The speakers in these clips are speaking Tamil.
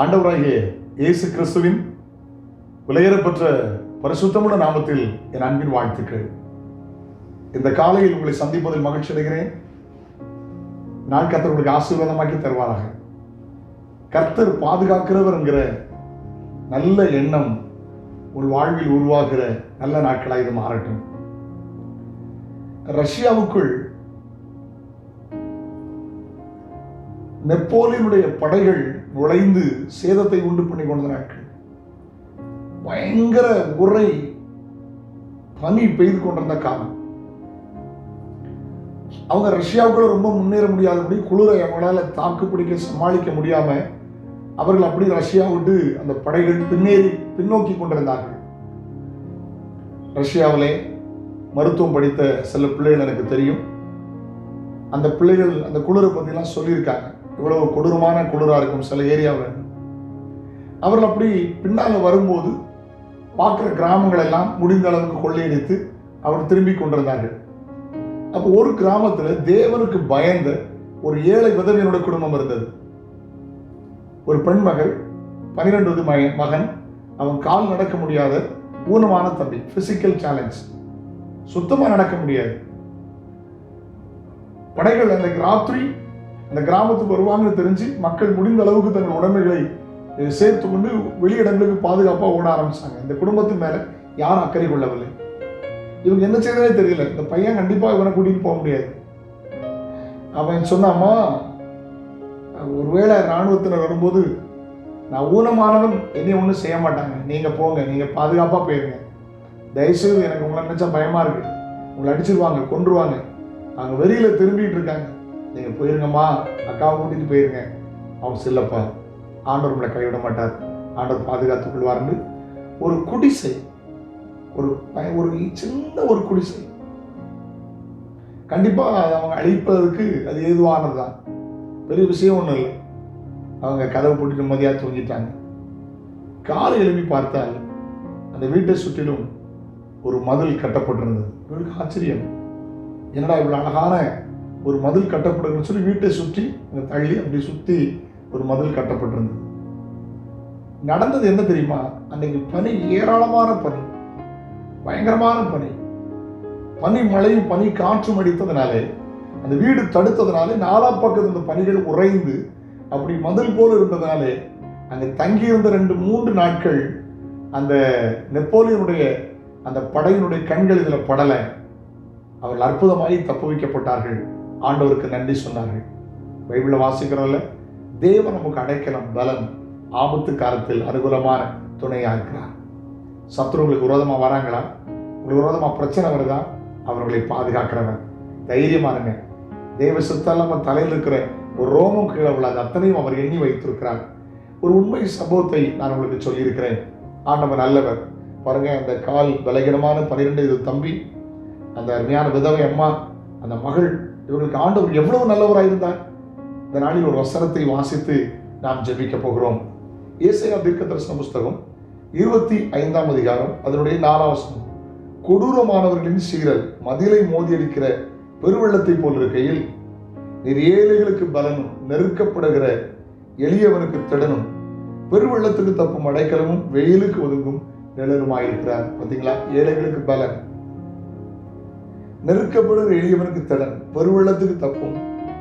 ஆண்டவராகிய இயேசு கிறிஸ்துவின் விலையேறப்பெற்ற பரிசுத்தமுள்ள நாமத்தில் என் அன்பின் வாழ்த்துக்கள். இந்த காலையில் உங்களை சந்திப்பதில் மகிழ்ச்சி அடைகிறேன். நான் கர்த்தர் உங்களுக்கு ஆசீர்வாதமாக்கி தருவாராக. கர்த்தர் பாதுகாக்கிறவர் என்கிற நல்ல எண்ணம் உன் வாழ்வில் உருவாகிற நல்ல நாட்களாக இது மாறட்டும். ரஷ்யாவுக்குள் நெப்போலியனுடைய படைகள் நுழைந்து சேதத்தை உண்டு பண்ணி கொண்ட நாட்கள் பயங்கர உரை பனி பெய்து கொண்டிருந்த காலம். அவங்க ரஷ்யாவுக்குள்ள ரொம்ப முன்னேற முடியாதபடி குளிரை அவங்களால தாக்கு பிடிக்க சமாளிக்க முடியாம அவர்கள் அப்படி ரஷ்யா விட்டு அந்த படைகள் பின்னேறி பின்னோக்கி கொண்டிருந்தார்கள். ரஷ்யாவிலே மருத்துவம் படித்த சில பிள்ளைகள் எனக்கு தெரியும். அந்த பிள்ளைகள் அந்த குளிரை பற்றிலாம் சொல்லியிருக்காங்க. இவ்வளவு கொடூரமான குளிராக இருக்கும் சில ஏரியாவில். அவர்கள் அப்படி பின்னால் வரும்போது பார்க்குற கிராமங்கள் எல்லாம் முடிந்த அளவுக்கு கொள்ளையடித்து அவர் திரும்பி கொண்டிருந்தார்கள். அப்போ ஒரு கிராமத்தில் தேவனுக்கு பயந்த ஒரு ஏழை விதவியனுடைய குடும்பம் இருந்தது. ஒரு பெண் மகள் பன்னிரெண்டு மகன் மகன் அவன் கால் நடக்க முடியாத ஊனமான தம்பி பிசிக்கல் சேலஞ்ச் சுத்தமா நடக்க முடியாது. படைகள் அந்த ராத்திரி இந்த கிராமத்துக்கு வருவாங்கன்னு தெரிஞ்சு மக்கள் முடிந்த அளவுக்கு தங்கள் உடைமைகளை சேர்த்து கொண்டு வெளியிடங்களுக்கு பாதுகாப்பாக ஓட ஆரம்பிச்சாங்க. இந்த குடும்பத்து மேலே யாரும் அக்கறை கொள்ளவில்லை. இவங்க என்ன செய்யறதே தெரியல. இந்த பையன் கண்டிப்பாக இவனை கூட்டிகிட்டு போக முடியாது. அவன் சொன்னாமா ஒருவேளை இராணுவத்தினர் வரும்போது நான் ஊனமானவன் என்னை ஒன்றும் செய்ய மாட்டாங்க. நீங்கள் போங்க நீங்கள் பாதுகாப்பாக போயிருங்க. தயவுசெய்து எனக்கு உங்களை நினச்சா பயமாக இருக்கு. உங்களை அடிச்சிருவாங்க கொன்றுவாங்க. அவங்க வெளியில திரும்பிகிட்டு இருக்காங்க. நீங்கள் போயிருங்கம்மா. அக்காவை கூட்டிட்டு போயிருங்க. அவன் செல்லப்பா. ஆண்டவர் உங்களை கைவிட மாட்டார் ஆண்டவர் பாதுகாத்துக் கொள்வார்னு ஒரு குடிசை ஒரு ஒரு சின்ன ஒரு குடிசை. கண்டிப்பாக அவங்க அழிப்பதற்கு அது ஏதுவானதுதான். பெரிய விஷயம் ஒன்றும் இல்லை. அவங்க கதவை போட்டு நிம்மதியாக தூங்கிட்டாங்க. காலை எழுப்பி பார்த்தால் அந்த வீட்டை சுற்றிலும் ஒரு மதில் கட்டப்பட்டிருந்தது. இவருக்கு ஆச்சரியம். என்னடா இவ்வளவு அழகான ஒரு மதில் கட்டப்படுதுன்னு சொல்லி வீட்டை சுற்றி இந்த தள்ளி அப்படி சுற்றி ஒரு மதில் கட்டப்பட்டிருந்தது. நடந்தது என்ன தெரியுமா? அன்னைக்கு பனி ஏராளமான பனி. பயங்கரமான பனி. பனி மழையும் பனி காற்றும் அடித்ததுனாலே அந்த வீடு தடுத்ததுனாலே நாலா பக்கத்து இந்த பனிகள் உறைந்து அப்படி மதில் போல் இருந்ததுனாலே அங்கே தங்கியிருந்த ரெண்டு மூன்று நாட்கள் அந்த நெப்போலியனுடைய அந்த படையினுடைய கண்கள் இதில் படலை. அவர்கள் அற்புதமாகி தப்பு வைக்கப்பட்டார்கள். ஆண்டவருக்கு நன்றி சொன்னார்கள். பைபிளை வாசிக்கிறோம்ல தேவன் நமக்கு அடைக்கலம் பலம் ஆபத்து காலத்தில் அனுகூலமான துணையாக இருக்கிறார். சத்துருவுங்களுக்கு விரோதமாக வராங்களா? உங்களுக்கு விரோதமாக பிரச்சனை வருதா? அவர்களை பாதுகாக்கிறவன். தைரியமா இருங்க. தேவ சுத்தம் தலையில் இருக்கிற ஒரு ரோமம் கீழே உள்ள அது அத்தனையும் அவர் எண்ணி வைத்திருக்கிறார். ஒரு உண்மை சம்பவத்தை நான் உங்களுக்கு சொல்லியிருக்கிறேன். ஆண்டவர் நல்லவர். பாருங்க அந்த கால் பலகீனமான பன்னிரெண்டு இது தம்பி அந்த அருமையான விதவை அம்மா அந்த மகள் இவர்களுக்கு ஆண்டவர் எவ்வளவு நல்லவராக இருந்தார் இந்த நாளில் ஒரு வசனத்தை வாசித்து நாம் ஜெபிக்க போகிறோம். ஏசையா தீர்க்க தரிசன புஸ்தகம் இருபத்தி ஐந்தாம் அதிகாரம் அதனுடைய நாலாவசனம் கொடூரமானவர்களின் சீரல் மதிலை மோதியடிக்கிற பெருவெள்ளத்தை போல் இருக்கையில் நீர் ஏழைகளுக்கு பலனும் நெருக்கப்படுகிற எளியவனுக்கு திடனும் பெருவெள்ளத்துக்கு தப்பும் அடைக்கலமும் வெயிலுக்கு ஒதுங்கும் நிழலுமாயிருக்கிறார். பார்த்தீங்களா ஏழைகளுக்கு பலன். நெருக்கப்படுகிற எளியவனுக்கு திடன் பெருவெள்ளத்துக்கு தப்பும்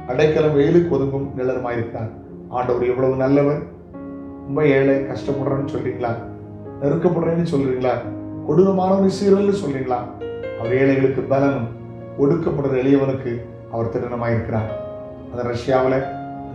அடைக்கலம் வெயிலுக்கு ஒதுங்கும் நிழலுமாயிருக்கிறார் ஆண்டவர் எவ்வளவு நல்லவர்? ரொம்ப ஏழை கஷ்டப்படுறேன்னு சொல்றீங்களா? நெருக்கப்படுறேன்னு சொல்றீங்களா? கொடூரமானவன் சீரல்னு சொல்றீங்களா? அவர் ஏழைகளுக்கு பலனும் ஒடுக்கப்படுற எளியவனுக்கு அவர் திருடனமாயிருக்கிறார் அந்த ரஷ்யாவில்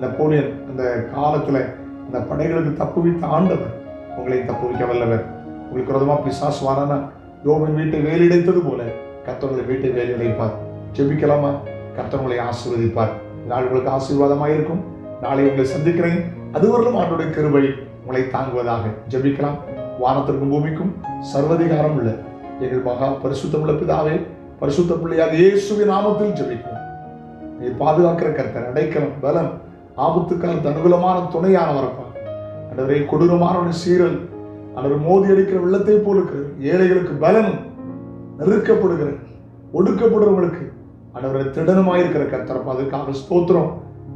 நெப்போலியன் அந்த காலத்துல அந்த படைகளுக்கு தப்பு வைத்த ஆண்டவர் உங்களை தப்பு வைக்க வல்லவர். உங்களுக்கு விரோதமா பிசாசு வாரானா? யோபின் வீட்டை வேலிடைத்தது போல கத்தவங்களை வீட்டு வேலை வேலிடைப்பார் ஜெபிக்கலாமா? கத்தவங்களை ஆசீர்வதிப்பார். நாள் உங்களுக்கு ஆசீர்வாதமாக இருக்கும். நாளை உங்களை சந்திக்கிறேன். அதுவரையிலும் ஆண்டுடைய கிருபை உங்களை தாங்குவதாக. ஜெபிக்கலாம். வானத்திற்கும் பூமிக்கும் சர்வதிகாரம் உள்ள எங்கள் மகா பரிசுத்தமுள்ள பிதாவே பரிசுத்த பிள்ளையாக இயேசுவின் நாமத்தில் ஜெபிக்கிறோம் நீ பாதுகாக்கிற கருத்தர் அடைக்கலம் பலம் ஆபத்து காலத்து அனுகூலமான துணையானவரப்பா. அன்றவரை கொடூரமான ஒரு சீரல் அன்றவர் மோதி அடிக்கிற வெள்ளத்தை போல் ஏழைகளுக்கு பலனும் நெருக்கப்படுகிற ஒடுக்கப்படுறவங்களுக்கு அன்றவரை திடனுமாயிருக்கிற கத்தரப்ப அதுக்காக ஸ்தோத்திரம்.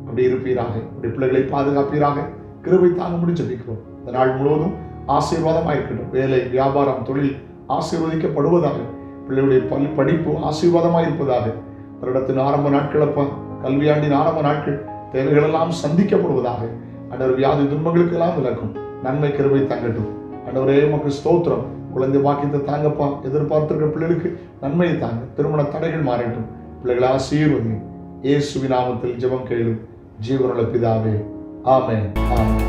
அப்படி இருப்பீராக அப்படி பிள்ளைகளை பாதுகாப்பீராக கிருபை தாங்க முடிஞ்சு வைக்கிறோம் இந்த நாள் முழுவதும் ஆசீர்வாதமாக இருக்கட்டும் வேலை வியாபாரம் தொழில் ஆசீர்வதிக்கப்படுவதாக பிள்ளைகளுடைய பல் படிப்பு ஆசீர்வாதமாக இருப்பதாக வருடத்தின் ஆரம்ப நாட்களப்ப கல்வியாண்டின் ஆரம்ப நாட்கள் தேவைகளெல்லாம் சந்திக்கப்படுவதாக அண்டவர் வியாதி துன்பங்களுக்கெல்லாம் விளக்கும் நன்மை கிருபை தங்கட்டும். அண்டவரே உமக்கு ஸ்தோத்திரம். குழந்தை பாக்கியத்தை தாங்கப்பா. எதிர்பார்த்துருக்க பிள்ளைகளுக்கு நன்மையை தாங்க. திருமண தடைகள் மாறட்டும். பிள்ளைகளை ஆசீர்வதியும். இயேசுவி நாமத்தில் ஜெபம் கேளும். ஜீவனுள்ள பிதாவே. ஆமே ஆமே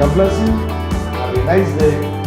God bless you. Have a nice day.